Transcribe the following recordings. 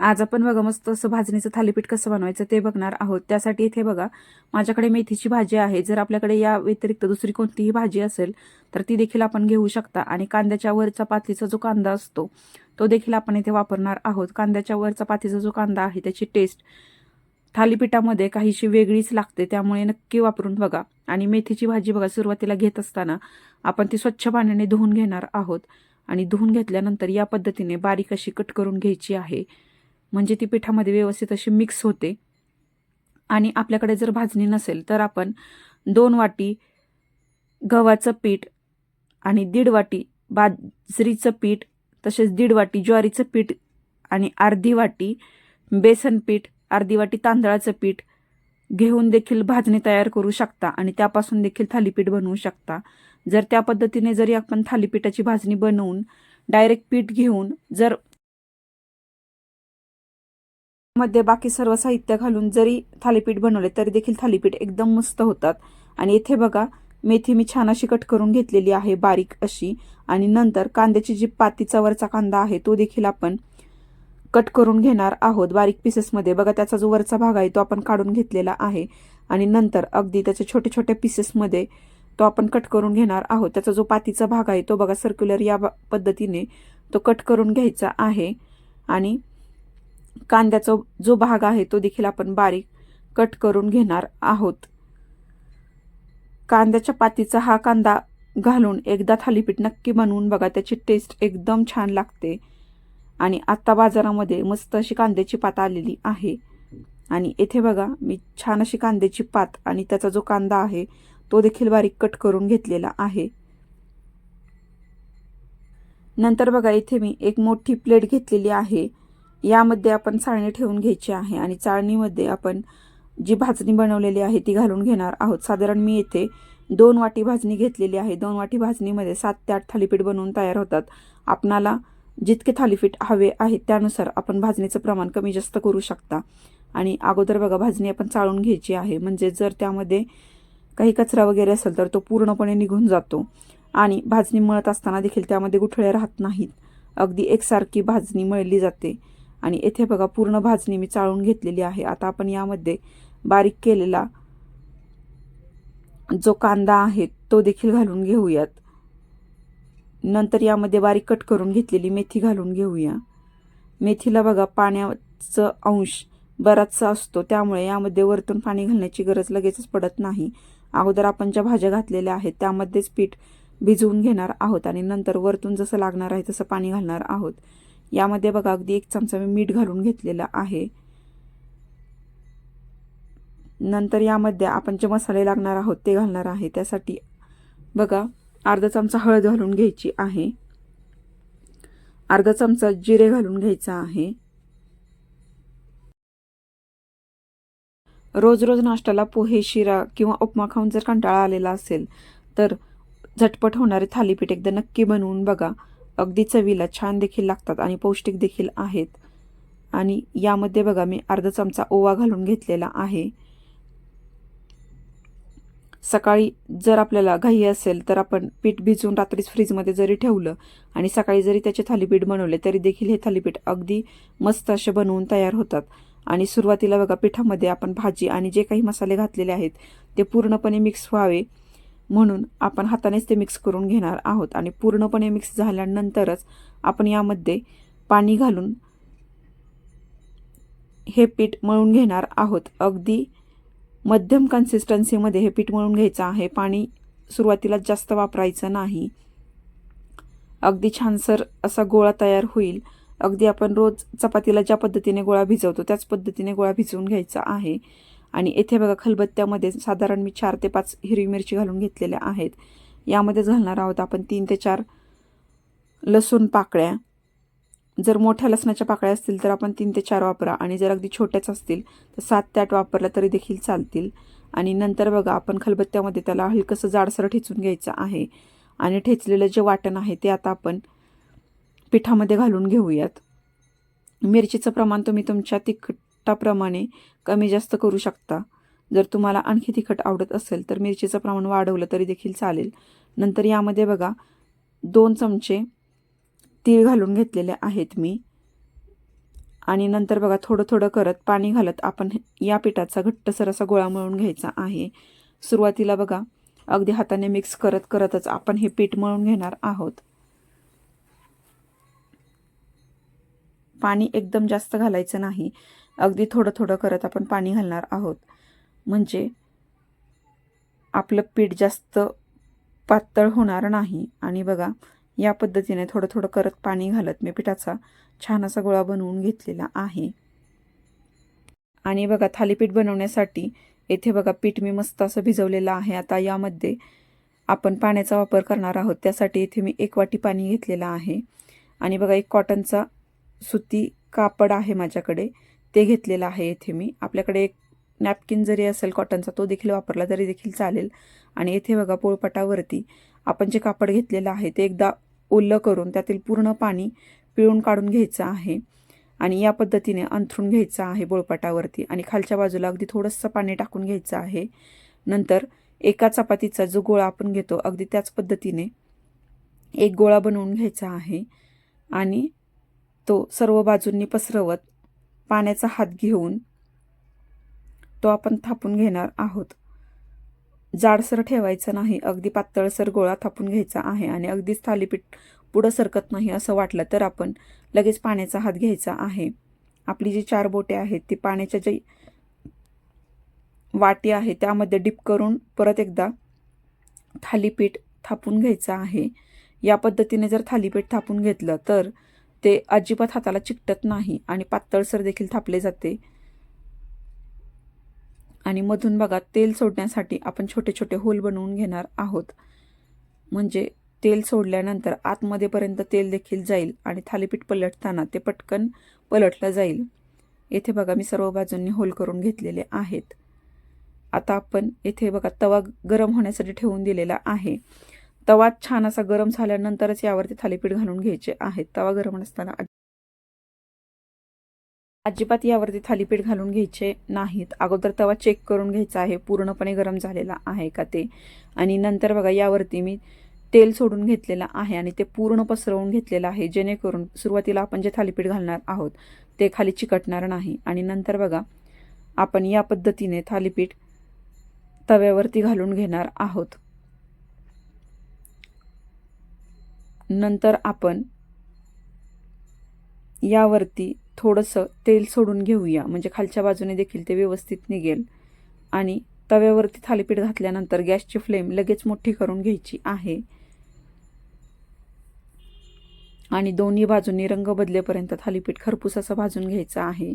आज आपण बघा मस्त असं भाजणीचं थालीपीठ कसं बनवायचं ते बघणार आहोत. त्यासाठी इथे बघा माझ्याकडे मेथीची भाजी आहे. जर आपल्याकडे या व्यतिरिक्त दुसरी कोणतीही भाजी असेल तर ती देखील आपण घेऊ शकता. आणि कांद्याच्या वरचा पातीचा जो कांदा असतो तो देखील आपण इथे वापरणार आहोत. कांद्याच्या वरचा पातीचा जो कांदा आहे त्याची टेस्ट थालीपीठामध्ये काहीशी वेगळीच लागते. त्यामुळे नक्की वापरून बघा. आणि मेथीची भाजी बघा सुरुवातीला घेत असताना आपण ती स्वच्छ पाण्याने धुवून घेणार आहोत. आणि धुवून घेतल्यानंतर या पद्धतीने बारीक अशी कट करून घ्यायची आहे. म्हणजे ती पिठामध्ये व्यवस्थित अशी मिक्स होते. आणि आपल्याकडे जर भाजणी नसेल तर आपण दोन वाटी गव्हाचं पीठ आणि दीड वाटी बाजरीचं पीठ तसेच दीड वाटी ज्वारीचं पीठ आणि अर्धी वाटी बेसन पीठ अर्धी वाटी तांदळाचं पीठ घेऊन देखील भाजणी तयार करू शकता आणि त्यापासून देखील थालीपीठ बनवू शकता. जर त्या पद्धतीने जरी आपण थालीपीठाची भाजणी बनवून डायरेक्ट पीठ घेऊन जर मध्ये बाकी सर्व साहित्य घालून जरी थालीपीठ बनवले तरी देखील थालीपीठ एकदम मस्त होतात. आणि इथे बघा मेथी मी छान अशी कट करून घेतलेली आहे बारीक अशी. आणि नंतर कांद्याची जी पातीचा वरचा कांदा आहे तो देखील आपण कट करून घेणार आहोत बारीक पीसेसमध्ये बघा त्याचा जो वरचा भाग आहे तो आपण काढून घेतलेला आहे. आणि नंतर अगदी त्याच्या छोट्या छोट्या पीसेसमध्ये तो आपण कट करून घेणार आहोत. त्याचा जो पातीचा भाग आहे तो बघा सर्क्युलर या पद्धतीने तो कट करून घ्यायचा आहे. आणि कांद्याचा जो भाग आहे तो देखील आपण बारीक कट करून घेणार आहोत. कांद्याच्या पातीचा हा कांदा घालून एकदा थालीपीठ नक्की बनवून बघा त्याची टेस्ट एकदम छान लागते. आणि आत्ता बाजारामध्ये मस्त अशी कांद्याची पात आलेली आहे. आणि येथे बघा मी छान अशी कांद्याची पात आणि त्याचा जो कांदा आहे तो देखील बारीक कट करून घेतलेला आहे. नंतर बघा इथे मी एक मोठी प्लेट घेतलेली आहे. यामध्ये आपण चाळणी ठेवून घ्यायची आहे आणि चाळणीमध्ये आपण जी भाजणी बनवलेली आहे ती घालून घेणार आहोत. साधारण मी येथे दोन वाटी भाजणी घेतलेली आहे. दोन वाटी भाजणीमध्ये सात ते आठ थालीपीठ बनवून तयार होतात. आपणाला जितके थालीपीठ हवे आहेत त्यानुसार आपण भाजणीचं प्रमाण कमी जास्त करू शकता. आणि अगोदर बघा भाजणी आपण चाळून घ्यायची आहे. म्हणजे जर त्यामध्ये काही कचरा वगैरे असेल तर तो पूर्णपणे निघून जातो. आणि भाजणी मळत असताना देखील त्यामध्ये गुठळे राहत नाहीत. अगदी एकसारखी भाजणी मळली जाते. आणि येथे बघा पूर्ण भाजणी मी चाळून घेतलेली आहे. आता आपण यामध्ये बारीक केलेला जो कांदा आहे तो देखील घालून घेऊयात. नंतर यामध्ये बारीक कट करून घेतलेली मेथी घालून घेऊया. मेथीला बघा पाण्याचं अंश बराचसा असतो त्यामुळे यामध्ये वरतून पाणी घालण्याची गरज लगेचच पडत नाही. अगोदर आपण ज्या भाज्या घातलेल्या आहेत त्यामध्येच पीठ भिजवून घेणार आहोत आणि नंतर वरतून जसं लागणार आहे तसं पाणी घालणार आहोत. यामध्ये बघा अगदी एक चमचा मी मीठ घालून घेतलेला आहे. नंतर यामध्ये आपण जे मसाले लागणार आहोत ते घालणार आहे. त्यासाठी बघा अर्धा चमचा हळद घालून घ्यायची आहे. अर्धा चमचा जिरे घालून घ्यायचा आहे. रोज रोज नाश्त्याला पोहे शिरा किंवा उपमा खाऊन जर कंटाळा आलेला असेल तर झटपट होणारे थालीपीठ एकदा नक्की बनवून बघा. अगदी चवीला छान देखील लागतात आणि पौष्टिक देखील आहेत. आणि यामध्ये बघा मी अर्धा चमचा ओवा घालून घेतलेला आहे. सकाळी जर आपल्याला घाई असेल तर आपण पीठ भिजवून रात्रीच फ्रीजमध्ये जरी ठेवलं आणि सकाळी जरी त्याचे थालीपीठ बनवले तरी देखील हे थालीपीठ अगदी मस्त असे बनवून तयार होतात. आणि सुरुवातीला बघा पिठामध्ये आपण भाजी आणि जे काही मसाले घातलेले आहेत ते पूर्णपणे मिक्स व्हावे. म्हणून आपण हातानेच ते मिक्स करून घेणार आहोत. आणि पूर्णपणे मिक्स झाल्यानंतरच आपण यामध्ये पाणी घालून हे पीठ मळून घेणार आहोत. अगदी मध्यम कन्सिस्टन्सीमध्ये हे पीठ मळून घ्यायचं आहे. पाणी सुरुवातीला जास्त वापरायचं नाही. अगदी छानसर असा गोळा तयार होईल. अगदी आपण रोज चपातीला ज्या पद्धतीने गोळा भिजवतो त्याच पद्धतीने गोळा भिजवून घ्यायचा आहे. आणि येथे बघा खलबत्त्यामध्ये साधारण मी चार ते पाच हिरवी मिरची घालून घेतलेल्या आहेत. यामध्येच घालणार आहोत आपण तीन ते चार लसूण पाकळ्या. जर मोठ्या लसणाच्या पाकळ्या असतील तर आपण तीन ते चार वापरा आणि जर अगदी छोट्याच असतील तर सात ते आठ वापरल्या तरी देखील चालतील. आणि नंतर बघा आपण खलबत्त्यामध्ये त्याला हलकंसं जाडसर ठेचून घ्यायचं आहे. आणि ठेचलेलं जे वाटण आहे ते आता आपण पिठामध्ये घालून घेऊयात. मिरचीचं प्रमाण तुम्ही तुमच्या तिखट तिखटाप्रमाणे कमी जास्त करू शकता. जर तुम्हाला आणखी तिखट आवडत असेल तर मिरचीचं प्रमाण वाढवलं तरी देखील चालेल. नंतर यामध्ये बघा दोन चमचे तीळ घालून घेतलेले आहेत मी. आणि नंतर बघा थोडं थोडं करत पाणी घालत आपण या पिठाचा घट्टसर असा गोळा मळून घ्यायचा आहे. सुरुवातीला बघा अगदी हाताने मिक्स करत करतच आपण हे पीठ मळून घेणार आहोत. पाणी एकदम जास्त घालायचं नाही. अगदी थोडं थोडं करत आपण पाणी घालणार आहोत. म्हणजे आपलं पीठ जास्त पातळ होणार नाही. आणि बघा या पद्धतीने थोडं थोडं करत पाणी घालत मी पिठाचा छान असा गोळा बनवून घेतलेला आहे. आणि बघा थालीपीठ बनवण्यासाठी येथे बघा पीठ मी मस्त असं भिजवलेलं आहे. आता यामध्ये आपण पाण्याचा वापर करणार आहोत. त्यासाठी इथे मी एक वाटी पाणी घेतलेलं आहे. आणि बघा एक कॉटनचा सुती कापड आहे माझ्याकडे. ते घेतलेलं आहे इथे मी. आपल्याकडे एक नॅपकिन जरी असेल कॉटनचा तो देखील वापरला तरी देखील चालेल. आणि येथे बघा पोळपटावरती आपण जे कापड घेतलेलं आहे ते एकदा ओलं करून त्यातील पूर्ण पाणी पिळून काढून घ्यायचं आहे. आणि या पद्धतीने अंथरून घ्यायचं आहे बोळपाटावरती आणि खालच्या बाजूला अगदी थोडंसं पाणी टाकून घ्यायचं आहे. नंतर एका चपातीचा जो गोळा आपण घेतो अगदी त्याच पद्धतीने एक गोळा बनवून घ्यायचा आहे. आणि तो सर्व बाजूंनी पसरवत पाण्याचा हात घेऊन तो आपण थापून घेणार आहोत. जाडसर ठेवायचं नाही अगदी पातळसर गोळा थापून घ्यायचा आहे आणि अगदीच थालीपीठ पुढं सरकत नाही असं वाटलं तर आपण लगेच पाण्याचा हात घ्यायचा आहे. आपली जी चार बोटे आहेत ती पाण्याच्या जी वाटी आहे त्यामध्ये डिप करून परत एकदा थालीपीठ थापून घ्यायचं आहे. या पद्धतीने जर थालीपीठ थापून घेतलं तर ते अजिबात हाताला चिकटत नाही आणि पातळसर देखील थापले जाते. आणि मधून बघा तेल सोडण्यासाठी आपण छोटे छोटे होल बनवून घेणार आहोत. म्हणजे तेल सोडल्यानंतर आतमध्येपर्यंत तेल देखील जाईल आणि थालीपीठ पलटताना ते पटकन पलटलं जाईल. येथे बघा मी सर्व बाजूंनी होल करून घेतलेले आहेत. आता आपण येथे बघा तवा गरम होण्यासाठी ठेवून दिलेला आहे. तवा छान असा गरम झाल्यानंतरच यावरती थालीपीठ घालून घ्यायचे आहेत. तवा गरम नसताना अजिबात यावरती थालीपीठ घालून घ्यायचे नाहीत. अगोदर तवा चेक करून घ्यायचा आहे. पूर्णपणे गरम झालेला आहे का ते? आणि नंतर बघा यावरती मी तेल सोडून घेतलेलं आहे आणि ते पूर्ण पसरवून घेतलेलं आहे. जेणेकरून सुरुवातीला आपण जे थालीपीठ घालणार आहोत ते खाली चिकटणार नाही. आणि नंतर बघा आपण या पद्धतीने थालीपीठ तव्यावरती घालून घेणार आहोत. नंतर आपण यावरती थोडंसं तेल सोडून घेऊया. म्हणजे खालच्या बाजूने देखील ते व्यवस्थित निघेल. आणि तव्यावरती थालीपीठ घातल्यानंतर गॅसची फ्लेम लगेच मोठी करून घ्यायची आहे. आणि दोन्ही बाजूंनी रंग बदलेपर्यंत थालीपीठ खरपूस असं भाजून घ्यायचं आहे.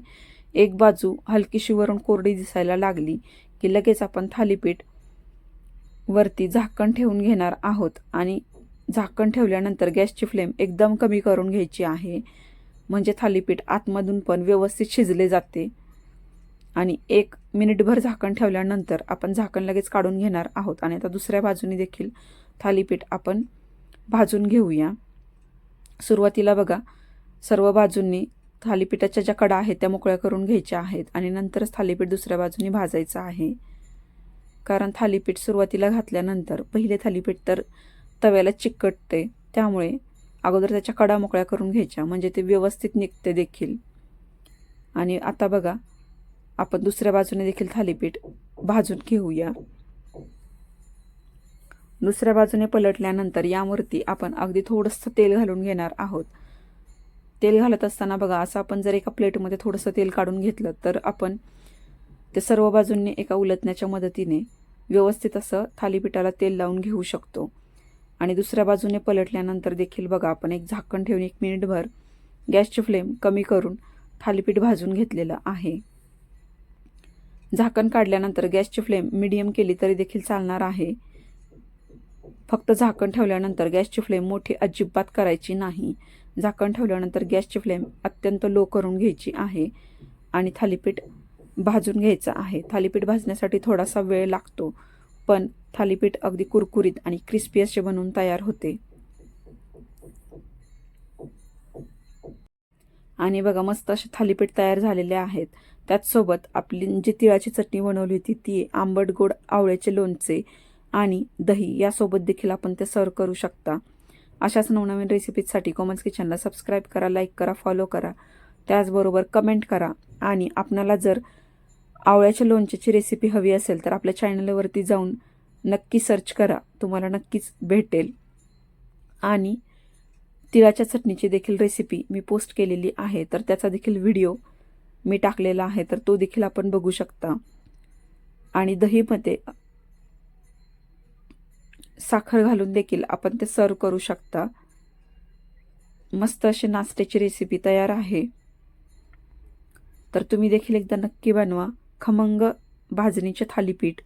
एक बाजू हलकीशी वरून कोरडी दिसायला लागली की लगेच आपण थालीपीठ वरती झाकण ठेवून घेणार आहोत. आणि झाकण ठेवल्यानंतर गॅसची फ्लेम एकदम कमी करून घ्यायची आहे. म्हणजे थालीपीठ आतमधून पण व्यवस्थित शिजले जाते. आणि एक मिनिटभर झाकण ठेवल्यानंतर आपण झाकण लगेच काढून घेणार आहोत. आणि आता दुसऱ्या बाजूने देखील थालीपीठ आपण भाजून घेऊया. सुरुवातीला बघा सर्व बाजूंनी थालीपीठाच्या ज्या कडा आहेत त्या मोकळ्या करून घ्यायच्या आहेत आणि नंतरच थालीपीठ दुसऱ्या बाजूनी भाजायचं आहे. कारण थालीपीठ सुरुवातीला घातल्यानंतर पहिले थालीपीठ तर तव्याला चिकटते. त्यामुळे अगोदर त्याच्या कडा मोकळ्या करून घ्यायच्या. म्हणजे ते व्यवस्थित निघते देखील. आणि आता बघा आपण दुसऱ्या बाजूने देखील थालीपीठ भाजून घेऊया. दुसऱ्या बाजूने पलटल्यानंतर यावरती आपण अगदी थोडंसं तेल घालून घेणार आहोत. तेल घालत असताना बघा असं आपण जर एका प्लेटमध्ये थोडंसं तेल काढून घेतलं तर आपण ते सर्व बाजूंनी एका उलटण्याच्या मदतीने व्यवस्थित असं थालीपीठाला तेल लावून घेऊ शकतो. आणि दुसऱ्या बाजूने पलटल्यानंतर देखील बघा आपण एक झाकण ठेवून एक मिनिटभर गॅसची फ्लेम कमी करून थालीपीठ भाजून घेतलेलं आहे. झाकण काढल्यानंतर गॅसची फ्लेम मिडियम केली तरी देखील चालणार आहे. फक्त झाकण ठेवल्यानंतर गॅसची फ्लेम मोठी अजिबात करायची नाही. झाकण ठेवल्यानंतर गॅसची फ्लेम अत्यंत लो करून घ्यायची आहे आणि थालीपीठ भाजून घ्यायचं आहे. थालीपीठ भाजण्यासाठी थोडासा वेळ लागतो. पण थालीपीठ अगदी कुरकुरीत आणि क्रिस्पी असे बनवून तयार होते. आणि बघा मस्त असे थालीपीठ तयार झालेले आहेत. त्याचसोबत आपली जी तिळाची चटणी बनवली होती ती आंबट गोड आवळ्याचे लोणचे आणि दही यासोबत देखील आपण ते सर्व करू शकता. अशाच नवनवीन रेसिपीजसाठी कॉमन्स किचनला सबस्क्राईब करा लाईक करा फॉलो करा. त्याचबरोबर कमेंट करा. आणि आपणाला जर आवळ्याच्या लोणच्याची रेसिपी हवी असेल तर आपल्या चॅनलवरती जाऊन नक्की सर्च करा. तुम्हाला नक्कीच भेटेल. आणि तिळाच्या चटणीची देखील रेसिपी मी पोस्ट केलेली आहे तर त्याचा देखील व्हिडिओ मी टाकलेला आहे तर तो देखील आपण बघू शकता. आणि दहीमध्ये साखर घालून देखील आपण ते सर्व करू शकता. मस्त अशी नाश्त्याची रेसिपी तयार आहे. तर तुम्ही देखील एकदा नक्की बनवा. खमंग भाजणीचे थालीपीठ.